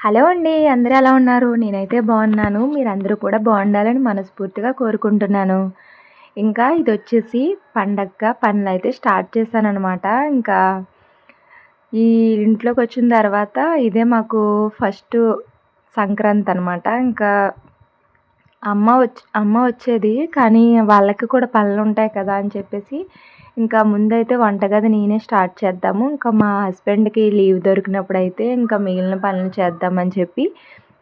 Hello అండి అందరూ ఎలా ఉన్నారు? నేనైతే బాగున్నాను. మీరందరూ కూడా బాగుండాలని మనస్ఫూర్తిగా కోరుకుంటున్నాను. ఇంకా ఇది వచ్చేసి పండగ పనులు అయితే స్టార్ట్ చేశాను అనమాట ఇంకా ఈ ఇంట్లోకి వచ్చిన తర్వాత ఇదే మాకు ఫస్ట్ సంక్రాంతి అనమాట ఇంకా అమ్మ వచ్చి అమ్మ వచ్చేది కానీ వాళ్ళకి కూడా పనులు ఉంటాయి కదా అని చెప్పేసి ఇంకా ముందైతే వంటగది నేనే స్టార్ట్ చేద్దాము. ఇంకా మా హస్బెండ్కి లీవ్ దొరికినప్పుడు అయితే ఇంకా మిగిలిన పనులు చేద్దామని చెప్పి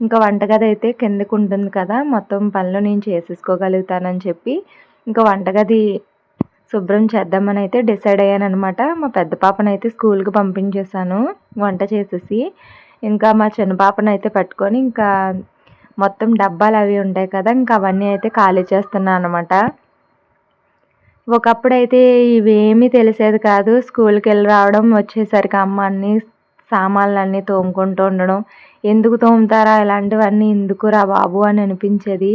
ఇంకా వంటగది అయితే కిందకు ఉంటుంది కదా మొత్తం పనులు నేను చేసేసుకోగలుగుతానని చెప్పి ఇంకా వంటగది శుభ్రం చేద్దామని అయితే డిసైడ్ అయ్యాను అనమాట మా పెద్ద పాపనైతే స్కూల్కి పంపించేశాను వంట చేసేసి. ఇంకా మా చిన్న పాపనైతే పట్టుకొని ఇంకా మొత్తం డబ్బాలు అవి ఉంటాయి కదా ఇంకా అవన్నీ అయితే ఖాళీ చేస్తున్నాను అనమాట ఒకప్పుడైతే ఇవేమీ తెలిసేది కాదు. స్కూల్కి వెళ్ళి రావడం వచ్చేసరికి అమ్మ అన్ని సామాన్లన్నీ తోముకుంటూ ఉండడం. ఎందుకు తోముతారా? ఇలాంటివన్నీ ఎందుకురా బాబు అని అనిపించేది.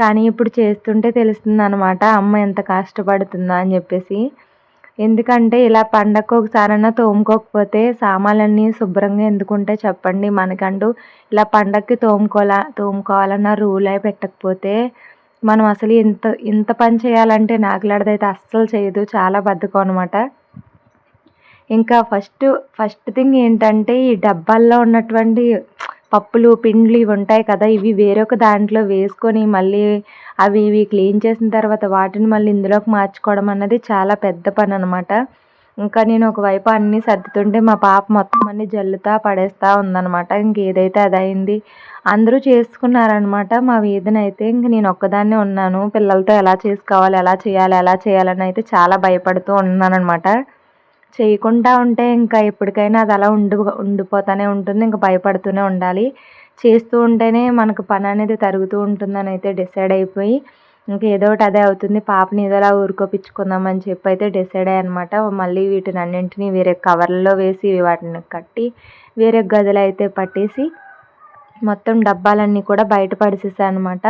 కానీ ఇప్పుడు చేస్తుంటే తెలుస్తుంది అనమాట అమ్మ ఎంత కష్టపడుతుందా అని చెప్పేసి. ఎందుకంటే ఇలా పండగకు ఒకసారైనా తోముకోకపోతే సామాన్లన్నీ శుభ్రంగా ఎందుకుంటే చెప్పండి. మనకంటూ ఇలా పండగకి తోముకోలా తోముకోవాలన్న రూల్ అయి పెట్టకపోతే మనం అసలు ఇంత ఇంత పని చేయాలంటే నాకులాడదైతే అస్సలు చేయదు చాలా బద్ధకం అనమాట ఇంకా ఫస్ట్ ఫస్ట్ థింగ్ ఏంటంటే ఈ డబ్బాల్లో ఉన్నటువంటి పప్పులు పిండ్లు ఇవి ఉంటాయి కదా ఇవి వేరొక దాంట్లో వేసుకొని మళ్ళీ అవి ఇవి క్లీన్ చేసిన తర్వాత వాటిని మళ్ళీ ఇందులోకి మార్చుకోవడం అన్నది చాలా పెద్ద పని అనమాట ఇంకా నేను ఒకవైపు అన్నీ సర్దుతుంటే మా పాప మొత్తం అన్ని జల్లుతా పడేస్తూ ఉందనమాట ఇంకేదైతే అది అయింది అందరూ చేసుకున్నారనమాట మా వీధిన అయితే ఇంక నేను ఒక్కదాన్నే ఉన్నాను. పిల్లలతో ఎలా చేసుకోవాలి ఎలా చేయాలి ఎలా చేయాలని అయితే చాలా భయపడుతూ ఉన్నానమాట చేయకుండా ఉంటే ఇంకా ఎప్పటికైనా అది అలా ఉండి ఉండిపోతూనే ఉంటుంది. ఇంకా భయపడుతూనే ఉండాలి. చేస్తూ ఉంటేనే మనకు పని అనేది తరుగుతూ ఉంటుందని అయితే డిసైడ్ అయిపోయి ఇంకేదో ఒకటి అదే అవుతుంది. పాపని ఏదోలా ఊరుకోపించుకుందామని చెప్పి అయితే డిసైడ్ అయ్యనమాట మళ్ళీ వీటిని అన్నింటినీ వేరే కవర్లలో వేసి వాటిని కట్టి వేరే గదిలో అయితే పట్టేసి మొత్తం డబ్బాలన్నీ కూడా బయట అనమాట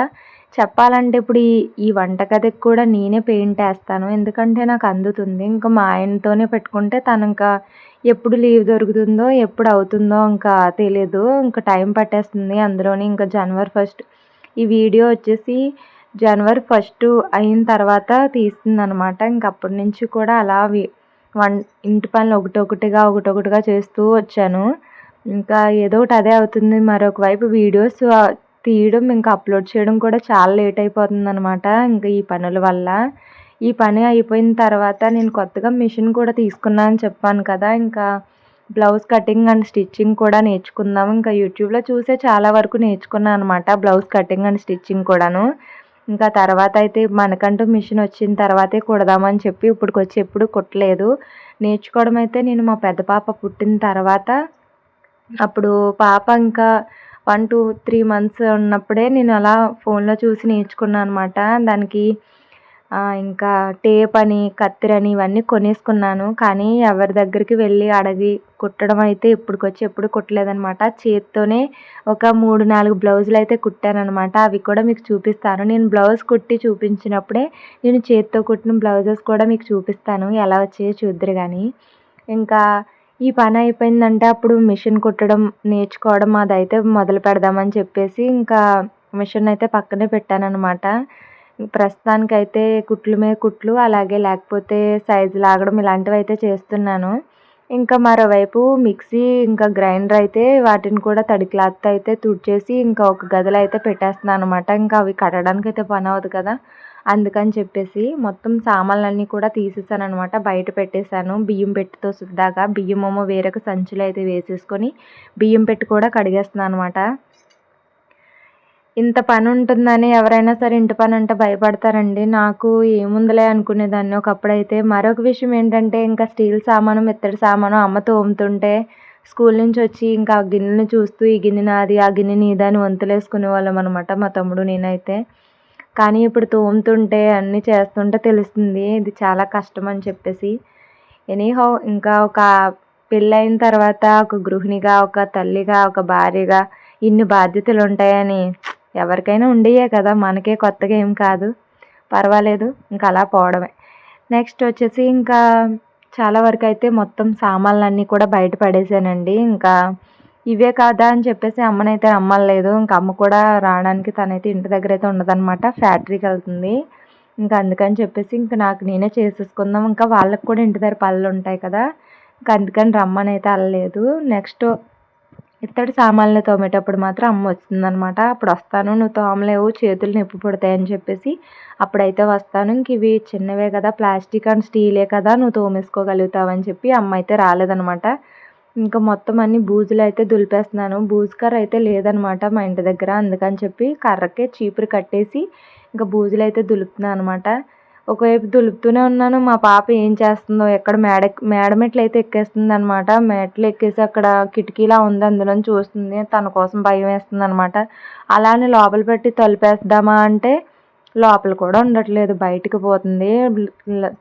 చెప్పాలంటే ఇప్పుడు ఈ ఈ వంటగదికి కూడా నేనే పెయింట్ వేస్తాను. ఎందుకంటే నాకు అందుతుంది. ఇంకా మా ఆయనతోనే పెట్టుకుంటే తను ఇంకా ఎప్పుడు లీవ్ దొరుకుతుందో ఎప్పుడు అవుతుందో ఇంకా తెలియదు ఇంకా టైం పట్టేస్తుంది. అందులోని ఇంకా జనవరి ఫస్ట్ ఈ వీడియో వచ్చేసి జనవరి ఫస్ట్ అయిన తర్వాత తీస్తుంది అనమాట అప్పటి నుంచి కూడా అలా వన్ ఇంటి పనులు ఒకటొకటిగా ఒకటొకటిగా చేస్తూ వచ్చాను. ఇంకా ఏదో ఒకటి అదే అవుతుంది. మరొక వైపు వీడియోస్ తీయడం ఇంకా అప్లోడ్ చేయడం కూడా చాలా లేట్ అయిపోతుంది అనమాట ఇంకా ఈ పనుల వల్ల. ఈ పని అయిపోయిన తర్వాత నేను కొత్తగా మిషన్ కూడా తీసుకున్నాను అని చెప్పాను కదా. ఇంకా బ్లౌజ్ కటింగ్ అండ్ స్టిచ్చింగ్ కూడా నేర్చుకుందాం. ఇంకా యూట్యూబ్లో చూసే చాలా వరకు నేర్చుకున్నాను అనమాట బ్లౌజ్ కటింగ్ అండ్ స్టిచ్చింగ్ కూడాను. ఇంకా తర్వాత అయితే మనకంటూ మిషన్ వచ్చిన తర్వాతే కుడదామని చెప్పి ఇప్పటికొచ్చి ఎప్పుడు కుట్టలేదు. నేర్చుకోవడం అయితే నేను మా పెద్ద పాప పుట్టిన తర్వాత అప్పుడు పాప ఇంకా వన్ టూ త్రీ మంత్స్ ఉన్నప్పుడే నేను అలా ఫోన్లో చూసి నేర్చుకున్నాను అనమాట దానికి ఇంకా టేప్ అని కత్తిర అని ఇవన్నీ కొనేసుకున్నాను. కానీ ఎవరి దగ్గరికి వెళ్ళి అడిగి కుట్టడం అయితే ఇప్పటికొచ్చి ఎప్పుడు కుట్టలేదనమాట చేత్తోనే ఒక మూడు నాలుగు బ్లౌజులు అయితే కుట్టానమాట అవి కూడా మీకు చూపిస్తాను. నేను బ్లౌజ్ కుట్టి చూపించినప్పుడే నేను చేత్తో కుట్టిన బ్లౌజెస్ కూడా మీకు చూపిస్తాను. ఎలా వచ్చాయో చూద్దరు కానీ ఇంకా ఈ పని అయిపోయిందంటే అప్పుడు మిషన్ కుట్టడం నేర్చుకోవడం అదైతే మొదలు పెడదామని చెప్పేసి ఇంకా మిషన్ అయితే పక్కనే పెట్టానన్నమాట. ప్రస్తుతానికైతే కుట్లు మీద కుట్లు అలాగే లేకపోతే సైజు లాగడం ఇలాంటివి అయితే చేస్తున్నాను. ఇంకా మరోవైపు మిక్సీ ఇంకా గ్రైండర్ అయితే వాటిని కూడా తడి క్లాత్ అయితే తుడిచేసి ఇంకా ఒక గదిలో అయితే పెట్టేస్తున్నాను అనమాట ఇంకా అవి కట్టడానికి అయితే పని అవ్వదు కదా. అందుకని చెప్పేసి మొత్తం సామాన్లన్నీ కూడా తీసేసాను అనమాట బయట పెట్టేశాను. బియ్యం పెట్టితో సుద్దాగా బియ్యం ఏమో వేరొక సంచులు అయితే వేసేసుకొని బియ్యం పెట్టి కూడా కడిగేస్తున్నాను అనమాట ఇంత పని ఉంటుందని ఎవరైనా సరే ఇంటి పని అంటే భయపడతారండి. నాకు ఏముందిలే అనుకునేదాన్ని. ఒకప్పుడైతే మరొక విషయం ఏంటంటే ఇంకా స్టీల్ సామాను మెత్తడి సామాను అమ్మ తోముతుంటే స్కూల్ నుంచి వచ్చి ఇంకా ఆ గిన్నెని చూస్తూ ఈ గిన్నె నాది ఆ గిన్నె నీదని వంతులేసుకునే వాళ్ళం అనమాట మా తమ్ముడు నేనైతే. కానీ ఇప్పుడు తోముతుంటే అన్నీ చేస్తుంటే తెలుస్తుంది ఇది చాలా కష్టం అని చెప్పేసి. ఎనీహౌ ఇంకా ఒక పెళ్ళైన తర్వాత ఒక గృహిణిగా ఒక తల్లిగా ఒక భార్యగా ఇన్ని బాధ్యతలు ఉంటాయని ఎవరికైనా ఉండేయే కదా మనకే కొత్తగా ఏం కాదు. పర్వాలేదు ఇంకా అలా పోవడమే. నెక్స్ట్ వచ్చేసి ఇంకా చాలా వరకు అయితే మొత్తం సామాన్లన్నీ కూడా బయట పడేసానండి. ఇంకా ఇవే కాదా అని చెప్పేసి అమ్మనైతే అమ్మలేదు ఇంకా అమ్మ కూడా రావడానికి తనైతే ఇంటి దగ్గర అయితే ఉండదన్నమాట ఫ్యాక్టరీకి వెళ్తుంది. ఇంకా అందుకని చెప్పేసి ఇంకా నాకు నేనే చేసేసుకుందాం. ఇంకా వాళ్ళకి కూడా ఇంటి దగ్గర పళ్ళు ఉంటాయి కదా ఇంకా అందుకని రమ్మనైతే అయితే వెళ్ళలేదు. నెక్స్ట్ ఇత్తడి సామాన్లు తోమేటప్పుడు మాత్రం అమ్మ వస్తుందనమాట అప్పుడు వస్తాను నువ్వు తోమలేవు చేతులు నొప్పి పుడతాయని చెప్పేసి అప్పుడైతే వస్తాను. ఇంక ఇవి చిన్నవే కదా ప్లాస్టిక్ అండ్ స్టీలే కదా నువ్వు తోమేసుకోగలుగుతావని చెప్పి అమ్మ అయితే రాలేదనమాట. ఇంకా మొత్తం అన్ని బూజులు అయితే దులిపేస్తున్నాను. బూజు కర్ర అయితే లేదనమాట మా ఇంటి దగ్గర. అందుకని చెప్పి కర్రకే చీపురు కట్టేసి ఇంకా బూజులు అయితే దులుపుతున్నాను అనమాట. ఒకవైపు దులుపుతూనే ఉన్నాను. మా పాప ఏం చేస్తుందో ఎక్కడ మేడ మేడ మెట్లు అయితే ఎక్కేస్తుంది అనమాట మెట్లు ఎక్కేసి అక్కడ కిటికీలా ఉంది. అందులో చూస్తుంది. తన కోసం భయం వేస్తుంది అనమాట అలానే లోపల పెట్టి తొలిపేద్దామా అంటే లోపల కూడా ఉండట్లేదు. బయటికి పోతుంది.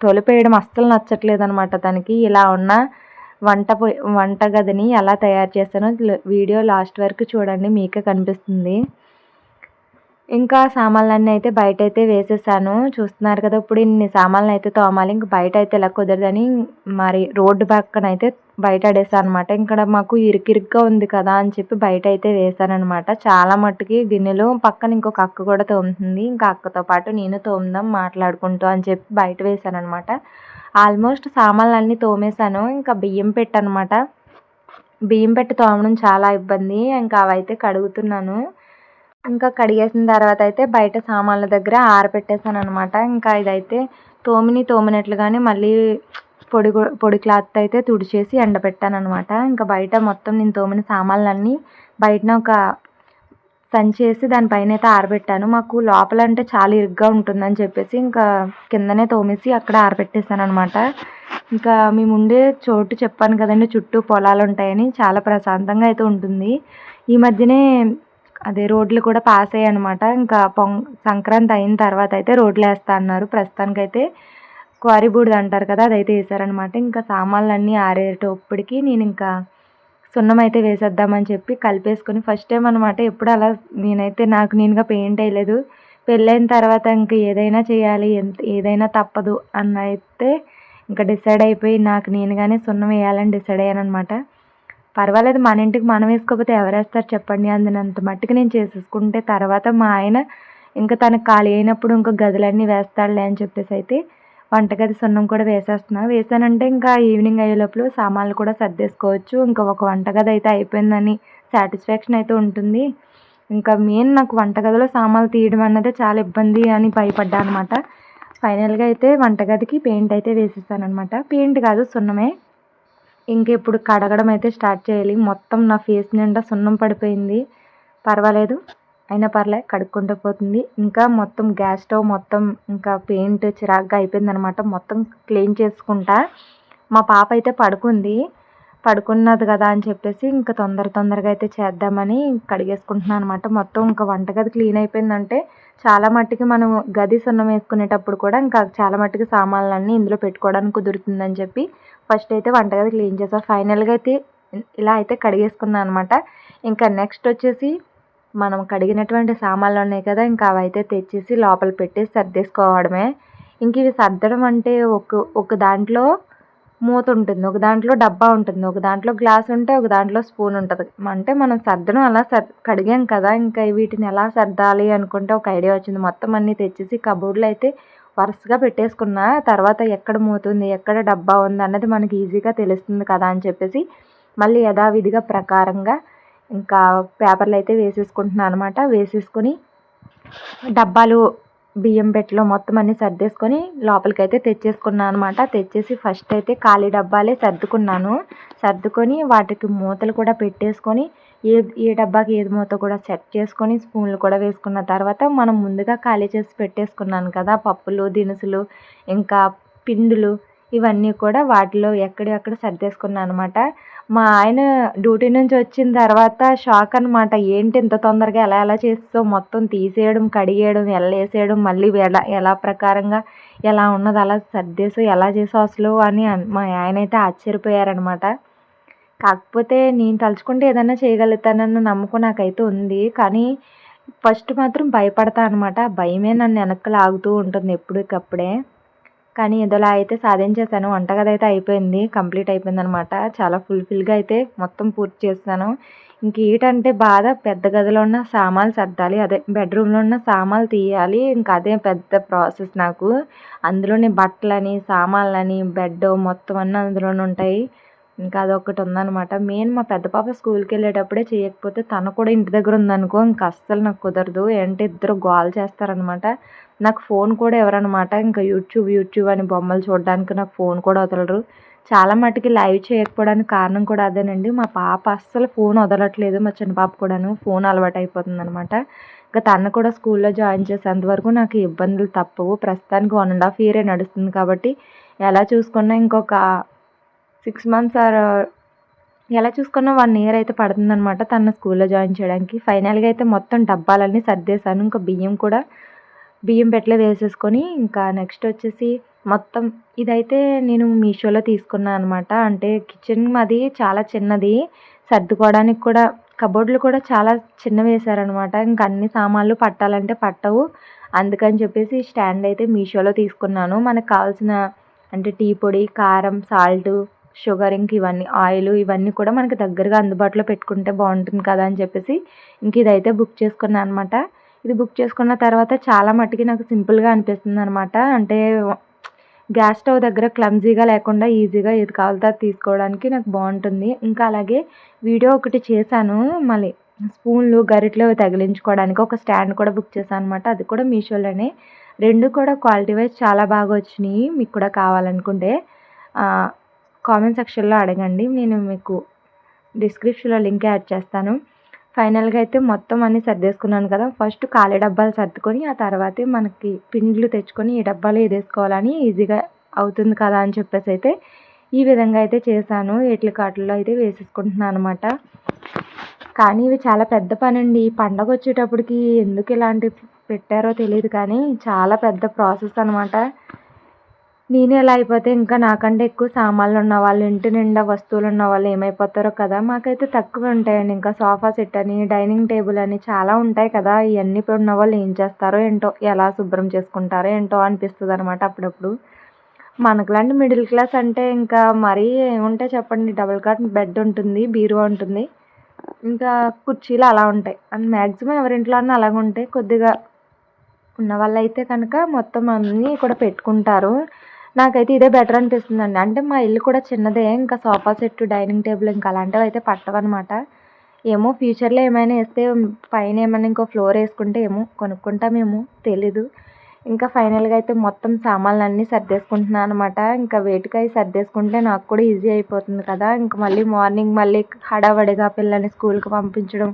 తొలిపేయడం అస్సలు నచ్చట్లేదు అనమాట తనకి. ఇలా ఉన్న వంట వంట గదిని ఎలా తయారు చేస్తానో వీడియో లాస్ట్ వరకు చూడండి. మీకే కనిపిస్తుంది. ఇంకా సామాన్లన్నీ అయితే బయట అయితే వేసేసాను. చూస్తున్నారు కదా ఇప్పుడు ఇన్ని సామాన్లు అయితే తోమాలి. ఇంక బయట అయితే ఇలా కుదరదని మరి రోడ్డు పక్కన అయితే బయట ఆడేసాను అనమాట ఇక్కడ మాకు ఇరికిరిగ్గా ఉంది కదా అని చెప్పి బయట అయితే వేసాను అనమాట చాలా మట్టుకి గిన్నెలు పక్కన ఇంకొక అక్క కూడా తోముతుంది. ఇంకా అక్కతో పాటు నేను తోముదాం మాట్లాడుకుంటూ అని చెప్పి బయట వేసాను అనమాట ఆల్మోస్ట్ సామాన్లు అన్నీ తోమేశాను. ఇంకా బియ్యం పెట్టనమాట. బియ్యం పెట్టి తోమడం చాలా ఇబ్బంది. ఇంకా అవైతే కడుగుతున్నాను. ఇంకా కడిగేసిన తర్వాత అయితే బయట సామాన్ల దగ్గర ఆరబెట్టేసాను అనమాట ఇంకా ఇదైతే తోమిని తోమినట్లుగానే మళ్ళీ పొడి పొడి క్లాత్ అయితే తుడిచేసి ఎండబెట్టాను అనమాట ఇంకా బయట మొత్తం నేను తోమిన సామాన్లన్నీ బయటన ఒక సంచేసి దానిపైన అయితే ఆరబెట్టాను. మాకు లోపల అంటే చాలా ఇరుగ్గా ఉంటుందని చెప్పేసి ఇంకా కిందనే తోమేసి అక్కడ ఆరబెట్టేసాను అనమాట ఇంకా మేము ఉండే చోటు చెప్పాను కదండి చుట్టూ పొలాలు ఉంటాయని చాలా ప్రశాంతంగా అయితే ఉంటుంది. ఈ మధ్యనే అదే రోడ్లు కూడా పాస్ అయ్యాయి అనమాట ఇంకా పొంగ సంక్రాంతి అయిన తర్వాత అయితే రోడ్లు వేస్తా అన్నారు. ప్రస్తుతానికైతే క్వారీ బూడిద అంటారు కదా అదైతే వేసారనమాట ఇంకా సామాన్లు అన్నీ ఆరేటప్పటికి నేను ఇంకా సున్నం అయితే వేసేద్దామని చెప్పి కలిపేసుకొని ఫస్ట్ టైం అనమాట ఎప్పుడు అలా నేనైతే నాకు నేనుగా పెయింట్ వేయలేదు. పెళ్ళైన తర్వాత ఇంక ఏదైనా చేయాలి ఎంత ఏదైనా తప్పదు అన్న అయితే ఇంకా డిసైడ్ అయిపోయి నాకు నేనుగానే సున్నం వేయాలని డిసైడ్ అయ్యాను అనమాట పర్వాలేదు మన ఇంటికి మనం వేసుకోకపోతే ఎవరేస్తారు చెప్పండి అందినంత మట్టుకు నేను చేసేసుకుంటే తర్వాత మా ఆయన ఇంకా తనకు ఖాళీ అయినప్పుడు ఇంకా గదులన్నీ వేస్తాడులే అని చెప్పేసి అయితే వంటగది సున్నం కూడా వేసేస్తున్నా. వేసానంటే ఇంకా ఈవినింగ్ అయ్యే లోపల సామాన్లు కూడా సర్దేసుకోవచ్చు. ఇంకా ఒక వంటగది అయితే అయిపోయిందని సాటిస్ఫాక్షన్ అయితే ఉంటుంది. ఇంకా మెయిన్ నాకు వంటగదిలో సామాన్లు తీయడం అన్నదే చాలా ఇబ్బంది అని భయపడ్డా అనమాట ఫైనల్గా అయితే వంటగదికి పెయింట్ అయితే వేసేసాను అనమాట పెయింట్ కాదు సున్నమే. ఇంకెప్పుడు కడగడం అయితే స్టార్ట్ చేయాలి. మొత్తం నా ఫేస్ నిండా సున్నం పడిపోయింది. పర్వాలేదు అయినా పర్లే కడుక్కుంటూ పోతుంది. ఇంకా మొత్తం గ్యాస్ స్టవ్ మొత్తం ఇంకా పెయింట్ చిరాగ్గా అయిపోయింది అనమాట మొత్తం క్లీన్ చేసుకుంటా. మా పాప అయితే పడుకుంది. పడుకున్నది కదా అని చెప్పేసి ఇంకా తొందర తొందరగా అయితే చేద్దామని కడిగేసుకుంటున్నాను అనమాట మొత్తం ఇంకా వంటగది క్లీన్ అయిపోయిందంటే చాలా మట్టుకి మనం గది సున్నం వేసుకునేటప్పుడు కూడా ఇంకా చాలా మట్టుకి సామాన్లన్నీ ఇందులో పెట్టుకోవడానికి కుదురుతుందని చెప్పి ఫస్ట్ అయితే వంటగది క్లీన్ చేసా. ఫైనల్గా అయితే ఇలా అయితే కడిగేసుకున్నాను అనమాట ఇంకా నెక్స్ట్ వచ్చేసి మనం కడిగినటువంటి సామాన్లు ఉన్నాయి కదా ఇంకా అవి అయితే తెచ్చేసి లోపల పెట్టేసి సర్దేసుకోవడమే. ఇంక ఇవి సర్దడం అంటే ఒక ఒక దాంట్లో మూత ఉంటుంది ఒక దాంట్లో డబ్బా ఉంటుంది ఒక దాంట్లో గ్లాస్ ఉంటే ఒక దాంట్లో స్పూన్ ఉంటుంది. అంటే మనం సర్దడం అలా సర్ కడిగాం కదా ఇంకా వీటిని ఎలా సర్దాలి అనుకుంటే ఒక ఐడియా వచ్చింది. మొత్తం అన్నీ తెచ్చేసి కబోర్డ్లో అయితే వరుసగా పెట్టేసుకున్నా తర్వాత ఎక్కడ మూతుంది ఎక్కడ డబ్బా ఉంది అన్నది మనకి ఈజీగా తెలుస్తుంది కదా అని చెప్పేసి మళ్ళీ యథావిధిగా ప్రకారంగా ఇంకా పేపర్లు అయితే వేసేసుకుంటున్నాను అనమాట వేసేసుకొని డబ్బాలు బియ్యం పెట్టెలో మొత్తం అన్నీ సర్దేసుకొని లోపలికి అయితే తెచ్చేసుకున్నాను అనమాట తెచ్చేసి ఫస్ట్ అయితే ఖాళీ డబ్బాలే సర్దుకున్నాను. సర్దుకొని వాటికి మూతలు కూడా పెట్టేసుకొని ఏ ఏ డబ్బాకి ఏది మూత కూడా సెట్ చేసుకొని స్పూన్లు కూడా వేసుకున్న తర్వాత మనం ముందుగా ఖాళీ చేసి పెట్టేసుకున్నాను కదా పప్పులు దినుసులు ఇంకా పిండులు ఇవన్నీ కూడా వాటిలో ఎక్కడెక్కడ సర్దేసుకున్నాను అనమాట మా ఆయన డ్యూటీ నుంచి వచ్చిన తర్వాత షాక్ అనమాట ఏంటి ఇంత తొందరగా ఎలా ఎలా చేస్తావు? మొత్తం తీసేయడం కడిగేయడం ఎల్లేసేయడం మళ్ళీ ఎలా ఎలా ప్రకారంగా ఎలా ఉన్నది అలా సర్దేసో ఎలా చేసావు అసలు అని మా ఆయన అయితే ఆశ్చర్యపోయారనమాట కాకపోతే నేను తలుచుకుంటే ఏదైనా చేయగలుగుతానన్న నమ్మకం నాకైతే ఉంది. కానీ ఫస్ట్ మాత్రం భయపడతా అనమాట భయమే నన్ను వెనక్కి లాగుతూ ఉంటుంది ఎప్పటికప్పుడే. కానీ ఏదోలా అయితే సాధించేసాను వంటగది అయితే అయిపోయింది. కంప్లీట్ అయిపోయింది అనమాట చాలా ఫుల్ఫిల్గా అయితే మొత్తం పూర్తి చేస్తాను. ఇంక ఏంటంటే బాధ పెద్ద గదిలో ఉన్న సామాన్లు సర్దాలి. అదే బెడ్రూమ్లో ఉన్న సామాన్లు తీయాలి. ఇంకా అదే పెద్ద ప్రాసెస్ నాకు. అందులోనే బట్టలని సామాన్లని బెడ్ మొత్తం అన్నీ అందులోనే ఉంటాయి. ఇంకా అదొకటి ఉందనమాట మెయిన్ మా పెద్ద పాప స్కూల్కి వెళ్ళేటప్పుడే చేయకపోతే తను కూడా ఇంటి దగ్గర ఉందనుకో ఇంకా అస్సలు నాకు కుదరదు. ఏంటంటే ఇద్దరు గోల్ చేస్తారనమాట నాకు ఫోన్ కూడా ఎవరనమాట ఇంకా యూట్యూబ్ యూట్యూబ్ అని బొమ్మలు చూడడానికి నాకు ఫోన్ కూడా వదలరు. చాలా మటుకి లైవ్ చేయకపోవడానికి కారణం కూడా అదేనండి. మా పాప అస్సలు ఫోన్ వదలట్లేదు మా చిన్న పాప కూడాను. ఫోన్ అలవాటు అయిపోతుంది అనమాట ఇంకా తను కూడా స్కూల్లో జాయిన్ చేసేంత వరకు నాకు ఇబ్బందులు తప్పవు. ప్రస్తుతానికి వన్ అండ్ హాఫ్ ఇయరే నడుస్తుంది కాబట్టి ఎలా చూసుకున్నా ఇంకొక సిక్స్ మంత్స్ ఆర్ ఎలా చూసుకున్నా వన్ ఇయర్ అయితే పడుతుందనమాట తన స్కూల్లో జాయిన్ చేయడానికి. ఫైనల్గా అయితే మొత్తం డబ్బాలన్నీ సర్దేశాను. ఇంకా బియ్యం కూడా బియ్యం పెట్టలే వేసేసుకొని ఇంకా నెక్స్ట్ వచ్చేసి మొత్తం ఇదైతే నేను మీషోలో తీసుకున్నాను అనమాట అంటే కిచెన్ మాది చాలా చిన్నది. సర్దుకోవడానికి కూడా కబోర్డ్లు కూడా చాలా చిన్న వేశారనమాట ఇంకా అన్ని సామాన్లు పట్టాలంటే పట్టవు. అందుకని చెప్పేసి స్టాండ్ అయితే మీషోలో తీసుకున్నాను. మనకు కావాల్సిన అంటే టీ పొడి కారం సాల్ట్ షుగర్ ఇంక ఇవన్నీ ఆయిల్ ఇవన్నీ కూడా మనకి దగ్గరగా అందుబాటులో పెట్టుకుంటే బాగుంటుంది కదా అని చెప్పేసి ఇంక ఇదైతే బుక్ చేసుకున్నాను అనమాట ఇది బుక్ చేసుకున్న తర్వాత చాలా మట్టుకి నాకు సింపుల్గా అనిపిస్తుంది అనమాట అంటే గ్యాస్ స్టవ్ దగ్గర క్లమ్జీగా లేకుండా ఈజీగా ఏది కావాలో తీసుకోవడానికి నాకు బాగుంటుంది. ఇంకా అలాగే వీడియో ఒకటి చేశాను మళ్ళీ స్పూన్లు గరిటలు తగిలించుకోవడానికి ఒక స్టాండ్ కూడా బుక్ చేశాను అనమాట అది కూడా మీషోలోనే. రెండు కూడా క్వాలిటీ వైజ్ చాలా బాగా వచ్చినాయి మీకు కూడా కావాలనుకుంటే. కామెంట్ సెక్షన్లో అడగండి. నేను మీకు డిస్క్రిప్షన్లో లింక్ యాడ్ చేస్తాను. ఫైనల్గా అయితే మొత్తం అన్నీ సర్దేసుకున్నాను కదా. ఫస్ట్ ఖాళీ డబ్బాలు సర్దుకొని ఆ తర్వాతే మనకి పిండ్లు తెచ్చుకొని ఈ డబ్బాలు వేసుకోవాలని ఈజీగా అవుతుంది కదా అని చెప్పేసి అయితే ఈ విధంగా అయితే చేశాను. ఎట్ల కాటల్లో అయితే వేసేసుకుంటున్నాను అనమాట కానీ ఇవి చాలా పెద్ద పని అండి పండగ వచ్చేటప్పటికి ఎందుకు ఇలాంటి పెట్టారో తెలియదు కానీ చాలా పెద్ద ప్రాసెస్ అనమాట నేను ఎలా అయిపోతే ఇంకా నాకంటే ఎక్కువ సామాన్లు ఉన్న వాళ్ళు ఇంటి నిండా వస్తువులు ఉన్న వాళ్ళు ఏమైపోతారో కదా. మాకైతే తక్కువ ఉంటాయండి. ఇంకా సోఫా సెట్ అని డైనింగ్ టేబుల్ అని చాలా ఉంటాయి కదా. ఇవన్నీ ఉన్న వాళ్ళు ఏం చేస్తారో ఏంటో ఎలా శుభ్రం చేసుకుంటారో ఏంటో అనిపిస్తుంది అనమాట అప్పుడప్పుడు. మనకులాంటి మిడిల్ క్లాస్ అంటే ఇంకా మరీ ఏముంటాయి చెప్పండి. డబుల్ కాట్ బెడ్ ఉంటుంది బీరువా ఉంటుంది. ఇంకా కుర్చీలు అలా ఉంటాయి. అండ్ మ్యాక్సిమం ఎవరింట్లో అన్నా అలాగ ఉంటాయి. కొద్దిగా ఉన్న వాళ్ళైతే కనుక మొత్తం అన్నీ కూడా పెట్టుకుంటారు. నాకైతే ఇదే బెటర్ అనిపిస్తుందండి. అంటే మా ఇల్లు కూడా చిన్నదే ఇంకా సోఫా సెట్ డైనింగ్ టేబుల్ ఇంకా అలాంటివి అయితే పట్టవన్నమాట. ఏమో ఫ్యూచర్లో ఏమైనా వేస్తే పైన ఏమైనా ఇంకో ఫ్లోర్ వేసుకుంటే ఏమో కొనుక్కుంటామేమో తెలీదు. ఇంకా ఫైనల్గా అయితే మొత్తం సామాన్లు అన్నీ సర్దేసుకుంటున్నాను అనమాట ఇంకా వేటికాయ సర్దేసుకుంటే నాకు కూడా ఈజీ అయిపోతుంది కదా. ఇంకా మళ్ళీ మార్నింగ్ మళ్ళీ హడావడిగా పిల్లల్ని స్కూల్కి పంపించడం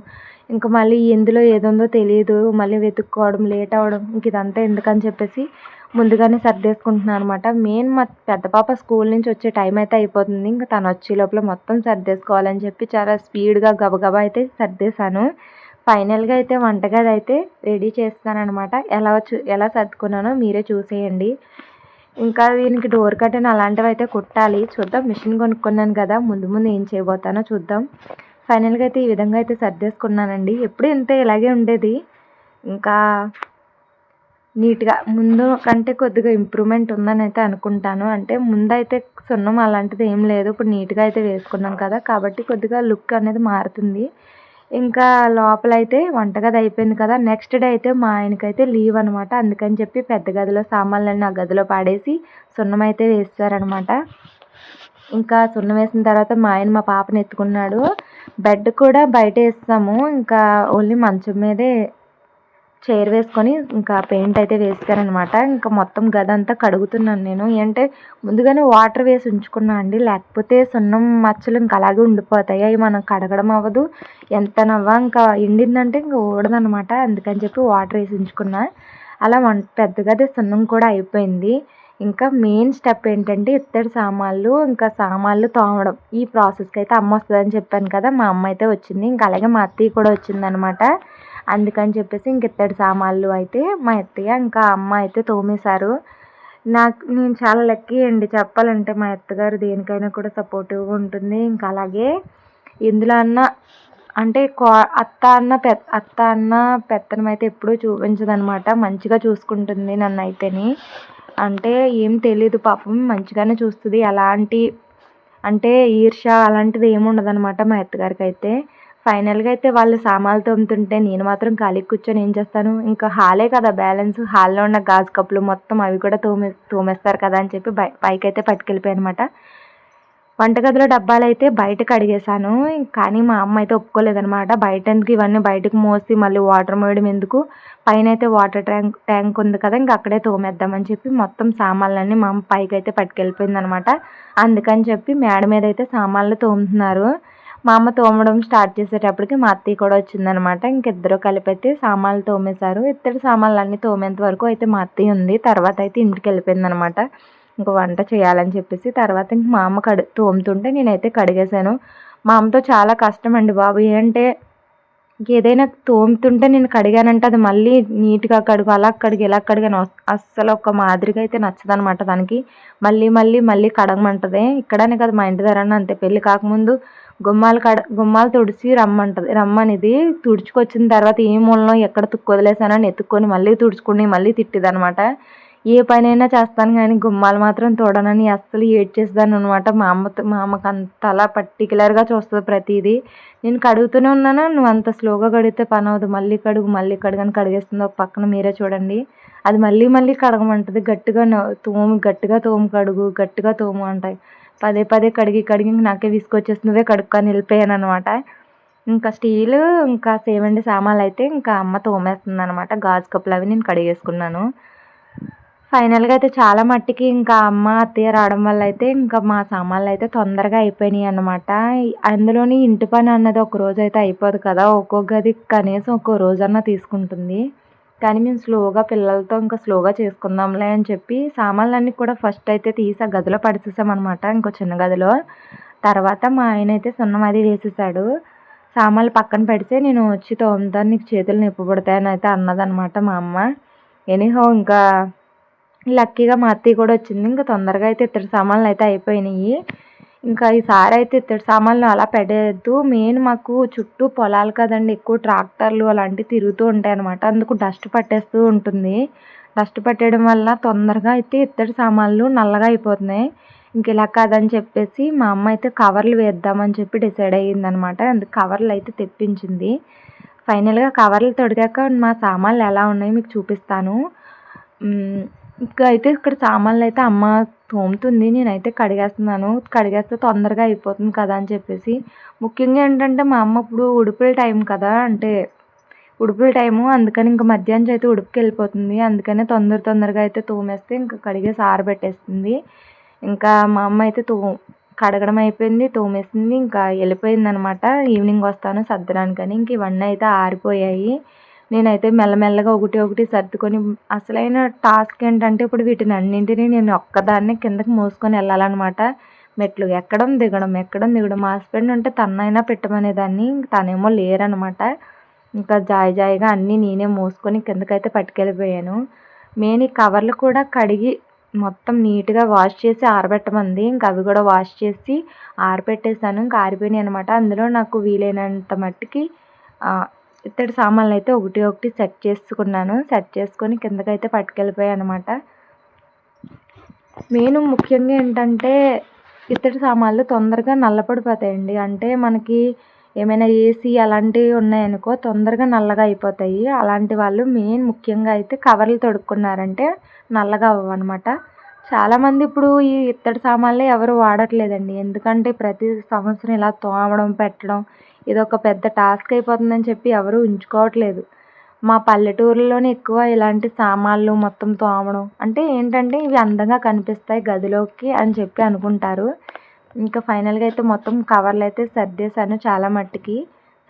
ఇంకా మళ్ళీ ఎందులో ఏదుందో తెలియదు మళ్ళీ వెతుక్కోవడం లేట్ అవ్వడం ఇంక ఇదంతా ఎందుకని చెప్పేసి ముందుగానే సర్దేసుకుంటున్నాను అనమాట మెయిన్ మా పెద్ద పాప స్కూల్ నుంచి వచ్చే టైం అయితే అయిపోతుంది. ఇంకా తను వచ్చే లోపల మొత్తం సర్దేసుకోవాలని చెప్పి చాలా స్పీడ్గా గబగబా అయితే సర్దేశాను. ఫైనల్గా అయితే వంటగది అయితే రెడీ చేస్తానమాట ఎలా చూ ఎలా సర్దుకున్నానో మీరే చూసేయండి. ఇంకా దీనికి డోర్ కట్టెన్ అలాంటివి అయితే కుట్టాలి. చూద్దాం మిషన్ కొనుక్కున్నాను కదా ముందు ముందు ఏం చేయబోతానో చూద్దాం. ఫైనల్గా అయితే ఈ విధంగా అయితే సర్దేసుకున్నానండి ఎప్పుడు ఇంతే ఇలాగే ఉండేది. ఇంకా నీట్గా ముందు కంటే కొద్దిగా ఇంప్రూవ్మెంట్ ఉందని అయితే అనుకుంటాను. అంటే ముందైతే సున్నం అలాంటిది ఏం లేదు. ఇప్పుడు నీట్గా అయితే వేసుకున్నాం కదా. కాబట్టి కొద్దిగా లుక్ అనేది మారుతుంది. ఇంకా లోపలైతే వంటగది అయిపోయింది కదా. నెక్స్ట్ డే అయితే మా ఆయనకైతే లీవ్ అనమాట అందుకని చెప్పి పెద్ద గదిలో సామాన్లన్నీ ఆ గదిలో పాడేసి సున్నం అయితే వేస్తారనమాట ఇంకా సున్నం వేసిన తర్వాత మా ఆయన మా పాపని ఎత్తుకున్నాడు. బెడ్ కూడా బయట వేస్తాము ఇంకా ఓన్లీ మంచం మీదే చైర్ వేసుకొని ఇంకా పెయింట్ అయితే వేస్తారనమాట ఇంకా మొత్తం గది అంతా కడుగుతున్నాను నేను. ఏంటంటే ముందుగానే వాటర్ వేసి ఉంచుకున్నా అండి. లేకపోతే సున్నం మచ్చలు ఇంకా అలాగే ఉండిపోతాయి. అవి మనం కడగడం అవ్వదు. ఎంత నవ్వా ఇంకా ఎండిందంటే ఇంకా ఊడదనమాట అందుకని చెప్పి వాటర్ వేసి ఉంచుకున్నా. అలా వంట పెద్దగా సున్నం కూడా అయిపోయింది. ఇంకా మెయిన్ స్టెప్ ఏంటంటే ఇత్తడి సామాన్లు ఇంకా సామాన్లు తోమడం. ఈ ప్రాసెస్కి అయితే అమ్మ వస్తుందని చెప్పాను కదా మా అమ్మ అయితే వచ్చింది. ఇంకా అలాగే మా అత్తయ్య కూడా వచ్చిందనమాట అందుకని చెప్పేసి ఇంక ఇత్తడి సామాన్లు అయితే మా అత్తయ్య ఇంకా అమ్మ అయితే తోమేశారు. నాకు నేను చాలా లక్కీ అండి. చెప్పాలంటే మా అత్తగారు దేనికైనా కూడా సపోర్టివ్గా ఉంటుంది. ఇంకా అలాగే ఎందులో అన్న అంటే కో అత్త అన్న పె అత్త అన్న పెత్తనం అయితే ఎప్పుడూ చూపించదనమాట మంచిగా చూసుకుంటుంది నన్ను అయితేని అంటే ఏం తెలియదు పాపం మంచిగానే చూస్తుంది. ఎలాంటి అంటే ఈర్ష అలాంటిది ఏమి ఉండదన్నమాట మా అత్తగారికి అయితే ఫైనల్గా అయితే వాళ్ళు సామాన్లు తోముతుంటే నేను మాత్రం కాలికి కూర్చొని ఏం చేస్తాను? ఇంకా హాలే కదా బ్యాలెన్స్. హాల్లో ఉన్న గాజు కప్పులు మొత్తం అవి కూడా తోమే తోమేస్తారు కదా అని చెప్పి బై పైకి అయితే పట్టుకెళ్ళిపోయాయి అనమాట వంటగదిలో డబ్బాలు అయితే బయటకు అడిగేశాను. కానీ మా అమ్మ అయితే ఒప్పుకోలేదనమాట బయట ఎందుకు ఇవన్నీ బయటకు మోసి మళ్ళీ వాటర్ మోయడం ఎందుకు? పైన అయితే వాటర్ ట్యాంక్ ట్యాంక్ ఉంది కదా ఇంక అక్కడే తోమేద్దామని చెప్పి మొత్తం సామాన్లన్నీ మా అమ్మ పైకి అయితే పట్టుకెళ్ళిపోయింది అనమాట అందుకని చెప్పి మేడ మీద అయితే సామాన్లు తోముతున్నారు. మా అమ్మ తోమడం స్టార్ట్ చేసేటప్పటికి మా అత్తయ్య కూడా వచ్చిందనమాట ఇంకిద్దరు కలిపి అయితే సామాన్లు తోమేశారు. ఇద్దరు సామాన్లు అన్నీ తోమేంత వరకు అయితే మా అత్తయ్య ఉంది. తర్వాత అయితే ఇంటికి వెళ్ళిపోయింది అనమాట ఇంక వంట చేయాలని చెప్పేసి తర్వాత ఇంక మా అమ్మ కడు తోముతుంటే నేనైతే కడిగేశాను. మా అమ్మతో చాలా కష్టం అండి బాబు. ఏంటంటే ఏదైనా తోముతుంటే నేను కడిగానంటే అది మళ్ళీ నీట్గా కడుగు అలా కడిగి ఇలా కడిగాను అస్సలు ఒక మాదిరిగా అయితే నచ్చదనమాట దానికి. మళ్ళీ మళ్ళీ మళ్ళీ కడగమంటది. ఇక్కడనే కదా మా ఇంటి దగ్గర అంతే. పెళ్ళి కాకముందు గుమ్మాలు కడ గుమ్మాలు తుడిచి రమ్మంటది రమ్మనిది. తుడుచుకొచ్చిన తర్వాత ఏ మూలలో ఎక్కడ తుక్కు వదిలేసానని ఎత్తుక్కొని మళ్ళీ తుడుచుకుని మళ్ళీ తిట్టిదనమాట. ఏ పనైనా చేస్తాను కానీ గుమ్మాలు మాత్రం తోడనని అస్సలు ఏడ్చేసేదాన్ని అనమాట మా అమ్మతో మా అమ్మకి అంత అలా పర్టికులర్గా చూస్తుంది ప్రతిదీ. నేను కడుగుతూనే ఉన్నాను. నువ్వు అంత స్లోగా కడిగితే పని అవ్వదు మళ్ళీ కడుగు మళ్ళీ కడుగని కడిగేస్తుంది. ఒక పక్కన మీరే చూడండి. అది మళ్ళీ మళ్ళీ కడగమంటుంది. గట్టిగా తోము గట్టిగా తోము కడుగు గట్టిగా తోము అంటాయి. పదే పదే కడిగి కడిగి నాకే విసుకొచ్చేసి నువ్వే కడుక్కొని వెళ్ళిపోయాను అనమాట ఇంకా స్టీల్ ఇంకా సేవండి సామాన్లు అయితే ఇంకా అమ్మ తోమేస్తుంది అనమాట గాజు కప్పులు అవి నేను కడిగేసుకున్నాను. ఫైనల్గా అయితే చాలా మట్టికి ఇంకా అమ్మ అత్తయ్య రావడం వల్ల అయితే ఇంకా మా సామాన్లు అయితే తొందరగా అయిపోయినాయి అనమాట అందులోని ఇంటి పని అన్నది ఒక రోజు అయితే అయిపోదు కదా ఒక్కొక్క గది కనీసం ఒక్కో రోజన్నా తీసుకుంటుంది. కానీ మేము స్లోగా పిల్లలతో ఇంకా స్లోగా చేసుకుందాంలే అని చెప్పి సామాన్లన్నీ కూడా ఫస్ట్ అయితే తీసి ఆ గదిలో పడిసేసామన్నమాట ఇంకో చిన్న గదిలో. తర్వాత మా ఆయన అయితే సున్నం అది వేసేసాడు. సామాన్లు పక్కన పెడితే నేను వచ్చి తోముతాను నీకు చేతులు నొప్పి పడతాయని అయితే అన్నదనమాట మా అమ్మ. ఎనీహో ఇంకా లక్కీగా మా అత్తయ్య కూడా వచ్చింది. ఇంకా తొందరగా అయితే ఇత్తడి సామాన్లు అయితే అయిపోయినాయి. ఇంకా ఈసారి అయితే ఇత్తడి సామాన్లు అలా పెట్టేయద్దు మెయిన్ మాకు చుట్టూ పొలాలు కదండి. ఎక్కువ ట్రాక్టర్లు అలాంటివి తిరుగుతూ ఉంటాయి అనమాట అందుకు డస్ట్ పట్టేస్తూ ఉంటుంది. డస్ట్ పట్టేయడం వల్ల తొందరగా అయితే ఇత్తడి సామాన్లు నల్లగా అయిపోతున్నాయి. ఇంక ఇలా కాదని చెప్పేసి మా అమ్మ అయితే కవర్లు వేద్దామని చెప్పి డిసైడ్ అయ్యిందనమాట అందుకు కవర్లు అయితే తెప్పించింది. ఫైనల్గా కవర్లు తొడిగాక మా సామాన్లు ఎలా ఉన్నాయో మీకు చూపిస్తాను. ఇంకా అయితే ఇక్కడ సామాన్లు అయితే అమ్మ తోముతుంది నేనైతే కడిగేస్తున్నాను. కడిగేస్తే తొందరగా అయిపోతుంది కదా అని చెప్పేసి. ముఖ్యంగా ఏంటంటే మా అమ్మ ఇప్పుడు ఉడుపుల టైం కదా అంటే ఉడుపుల టైము. అందుకని ఇంకా మధ్యాహ్నం అయితే ఉడుపుకి వెళ్ళిపోతుంది. అందుకనే తొందర తొందరగా అయితే తోమేస్తే ఇంకా కడిగేసి ఆరబెట్టేస్తుంది ఇంకా మా అమ్మ అయితే తో కడగడం అయిపోయింది తోమేసింది ఇంకా వెళ్ళిపోయింది అనమాట ఈవినింగ్ వస్తాను సర్దడానికని. ఇంక ఇవన్నీ అయితే ఆరిపోయాయి. నేనైతే మెల్లమెల్లగా ఒకటి ఒకటి సర్దుకొని అసలైన టాస్క్ ఏంటంటే ఇప్పుడు వీటిని అన్నింటినీ నేను ఒక్కదాన్నే కిందకి మోసుకొని వెళ్ళాలన్నమాట. మెట్లు ఎక్కడం దిగడం ఎక్కడం దిగడం. మా హస్బెండ్ ఉంటే తన్నైనా పెట్టమనేదాన్ని తనేమో లేరనమాట ఇంకా జాయి జాయిగా అన్నీ నేనే మోసుకొని కిందకైతే పట్టుకెళ్ళిపోయాను. మెయిన్ ఈ కవర్లు కూడా కడిగి మొత్తం నీట్గా వాష్ చేసి ఆరబెట్టమంది. ఇంకా అవి కూడా వాష్ చేసి ఆరబెట్టేసాను ఇంకా ఆరిపోయినాయి అనమాట అందులో నాకు వీలైనంత మట్టికి ఇత్తడి సామాన్లు అయితే ఒకటి ఒకటి సెట్ చేసుకున్నాను. సెట్ చేసుకొని కిందకైతే పట్టుకెళ్ళిపోయాను అనమాట మెయిన్ ముఖ్యంగా ఏంటంటే ఇత్తడి సామాన్లు తొందరగా నల్లపడిపోతాయండి. అంటే మనకి ఏమైనా ఏసీ అలాంటివి ఉన్నాయనుకో తొందరగా నల్లగా అయిపోతాయి. అలాంటి వాళ్ళు మెయిన్ ముఖ్యంగా అయితే కవర్లు తొడుక్కున్నారంటే నల్లగా అవ్వనమాట చాలామంది ఇప్పుడు ఈ ఇత్తడి సామాన్లు ఎవరు వాడట్లేదండి. ఎందుకంటే ప్రతి సంవత్సరం ఇలా తోమడం పెట్టడం ఇదొక పెద్ద టాస్క్ అయిపోతుందని చెప్పి ఎవరు ఉంచుకోవట్లేదు. మా పల్లెటూరులోనే ఎక్కువ ఇలాంటి సామాన్లు మొత్తం తోమడం అంటే ఏంటంటే ఇవి అందంగా కనిపిస్తాయి గదిలోకి అని చెప్పి అనుకుంటారు. ఇంకా ఫైనల్గా అయితే మొత్తం కవర్లు అయితే సర్దేశాను చాలా మట్టికి.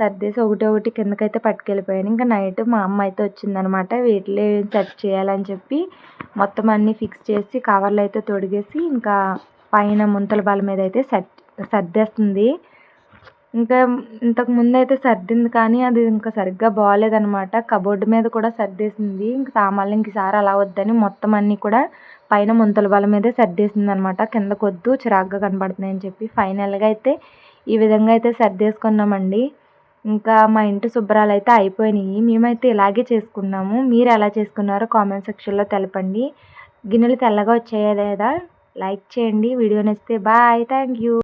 సర్దేసి ఒకటి ఒకటి కిందకైతే పట్టుకెళ్ళిపోయాను. ఇంకా నైట్ మా అమ్మ అయితే వచ్చిందనమాట. వీటిలో సెట్ చేయాలని చెప్పి మొత్తం అన్నీ ఫిక్స్ చేసి కవర్లు అయితే తొడిగేసి ఇంకా పైన ముంతల బాల మీద అయితే సెట్ సర్దేస్తుంది. ఇంకా ఇంతకు ముందు అయితే సర్దింది కానీ అది ఇంకా సరిగ్గా బాగాలేదనమాట కబోర్డు మీద కూడా సర్దేసింది. ఇంక సామాన్లు ఇంకసారి అలా వద్దని మొత్తం అన్నీ కూడా పైన ముంతల బల మీదే సర్దేసింది అనమాట కిందకు వద్దు చిరాగ్గా కనబడుతున్నాయి అని చెప్పి ఫైనల్గా అయితే ఈ విధంగా అయితే సర్దేసుకున్నామండి. ఇంకా మా ఇంటి శుభ్రాలు అయితే అయిపోయినాయి. మేమైతే ఇలాగే చేసుకున్నాము. మీరు ఎలా చేసుకున్నారో కామెంట్ సెక్షన్లో తెలపండి. గిన్నెలు తెల్లగా వచ్చాయా లేదా? లైక్ చేయండి. వీడియో నచ్చితే బాయ్. Thank you.